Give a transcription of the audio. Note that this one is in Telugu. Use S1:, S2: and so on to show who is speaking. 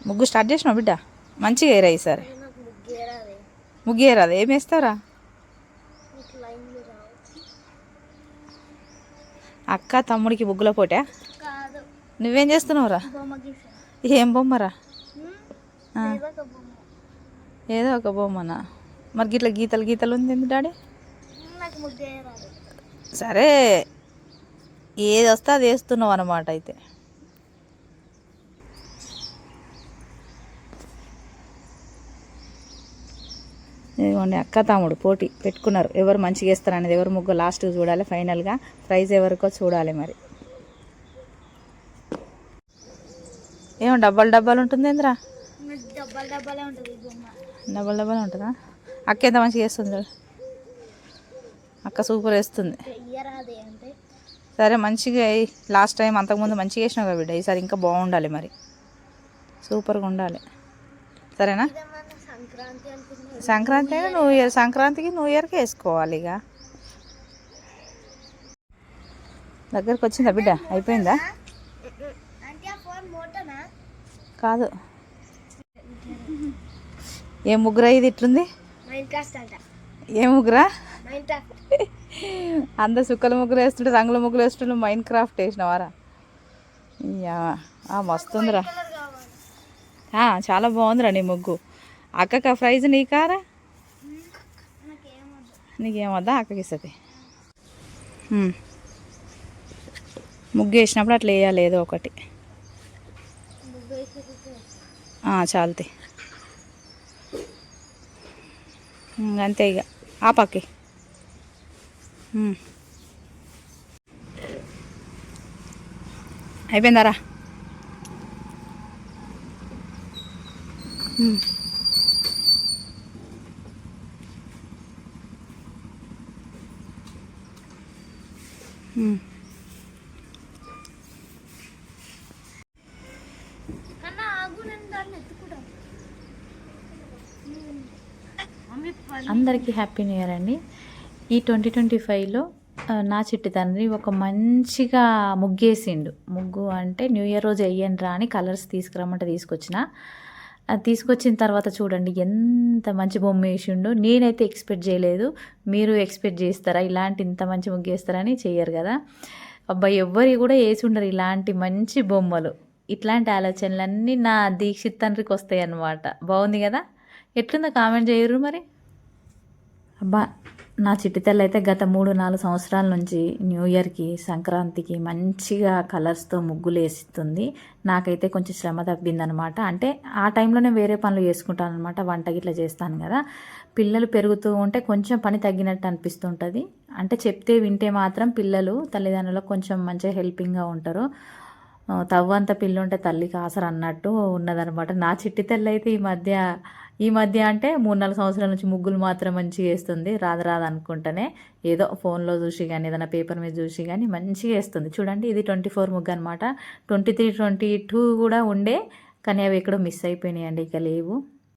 S1: ముగ్గు స్టార్ట్ చేసినావు బిడ్డ? మంచిగా వేరా ఈసారి. ముగ్గు వేయరాదు ఏం వేస్తారా అక్క తమ్ముడికి ముగ్గుల పోటా? నువ్వేం చేస్తున్నావురా? ఏం బొమ్మరా.
S2: ఏదో ఒక
S1: బొమ్మనా? మరి గిట్ల గీతలు గీతలు ఉంది ఎందుకు డాడీ? సరే. ఏది వస్తే అది వేస్తున్నావు అనమాట అయితే. ఇదిగోండి అక్క తమ్ముడు పోటీ పెట్టుకున్నారు. ఎవరు మంచిగా వేస్తారు అనేది ఎవరు ముగ్గు లాస్ట్ చూడాలి ఫైనల్గా ప్రైజ్ ఎవరికో చూడాలి మరి. ఏమో డబ్బాలు డబ్బాలు ఉంటుంది ఏంద్రా
S2: డబ్బాలు డబ్బాలే ఉంటుంది ఈ బొమ్మ.
S1: డబ్బాలు డబ్బాలు ఉంటుందా? అక్క ఎంత మంచిగా వేస్తుంది. అక్క సూపర్ వేస్తుంది. సరే మంచిగా. లాస్ట్ టైం అంతకుముందు మంచిగా వేసినావు కదా బిడ్డ ఈసారి ఇంకా బాగుండాలి మరి. సూపర్గా ఉండాలి. సరేనా?
S2: సంక్రాంతి
S1: అయినా న్యూ ఇయర్ సంక్రాంతికి న్యూ ఇయర్కి వేసుకోవాలి ఇక. దగ్గరకు వచ్చిందా బిడ్డ? అయిపోయిందా? కాదు. ఏ ముగ్గురా ఇది ఇట్లుంది? ఏ ముగ్గురా? అందరు సుక్కల ముగ్గులు వేస్తుంటే రంగుల ముగ్గులు వేస్తుంటే మైండ్ క్రాఫ్ట్ వేసినవారా? యా మస్తుందిరా. చాలా బాగుందిరా నీ ముగ్గు. అక్కక ప్రైజ్ నీ
S2: కారా
S1: నీకేమొద్దా? అక్కకి ఇస్తుంది. ముగ్గు వేసినప్పుడు అట్లా వేయాలి ఏదో ఒకటి.
S2: ముగ్గు
S1: చాలుతాయి అంతే ఇక ఆ పక్కి ఉమ్. అయిపోయిందారా అందరికీ హ్యాపీ న్యూ ఇయర్ అండి. ఈ ట్వంటీ ట్వంటీ ఫైవ్లో నా చిట్టి తండ్రి ఒక మంచిగా ముగ్గేసిండు. ముగ్గు అంటే న్యూ ఇయర్ రోజు వెయ్యండి రా అని కలర్స్ తీసుకురమ్మంటే తీసుకొచ్చిన. తీసుకొచ్చిన తర్వాత చూడండి ఎంత మంచి బొమ్మ వేసిండో. నేనైతే ఎక్స్పెక్ట్ చేయలేదు. మీరు ఎక్స్పెక్ట్ చేస్తారా? ఇలాంటి ఇంత మంచి ముగ్గు వేస్తారని చెయ్యరు కదా. అబ్బాయి ఎవ్వరి కూడా వేసి ఉండరు ఇలాంటి మంచి బొమ్మలు. ఇట్లాంటి ఆలోచనలన్నీ నా దీక్షిత్ తండ్రికి వస్తాయి అన్నమాట బాగుంది కదా? ఎట్లుందో కామెంట్ చేయరు మరి. అబ్బా నా చిట్టితల్లి అయితే గత మూడు నాలుగు సంవత్సరాల నుంచి న్యూ ఇయర్కి సంక్రాంతికి మంచిగా కలర్స్తో ముగ్గులు వేస్తుంది నాకైతే కొంచెం శ్రమ తగ్గిందనమాట. అంటే ఆ టైంలో నేను వేరే పనులు చేసుకుంటాను అనమాట వంట గిట్లా చేస్తాను కదా. పిల్లలు పెరుగుతూ ఉంటే కొంచెం పని తగ్గినట్టు అనిపిస్తుంటుంది. అంటే చెప్తే వింటే మాత్రం పిల్లలు తల్లిదండ్రులకు కొంచెం మంచిగా హెల్పింగ్గా ఉంటారు. తవ్వంత పిల్లుంటే తల్లికి ఆసరు అన్నట్టు ఉన్నదనమాట. నా చిట్టి తల్లి అయితే ఈ మధ్య ఈ మధ్య అంటే మూడు నాలుగు సంవత్సరాల నుంచి ముగ్గులు మాత్రం మంచిగా వేస్తుంది. రాదు రాదు అనుకుంటేనే ఏదో ఫోన్లో చూసి కానీ ఏదైనా పేపర్ మీద చూసి కానీ మంచిగా వేస్తుంది. చూడండి ఇది ట్వంటీ ఫోర్ ముగ్గు అనమాట ట్వంటీ త్రీ ట్వంటీ టూ కూడా ఉండే కానీ అవి ఎక్కడో మిస్ అయిపోయినాయి అండి ఇక లేవు.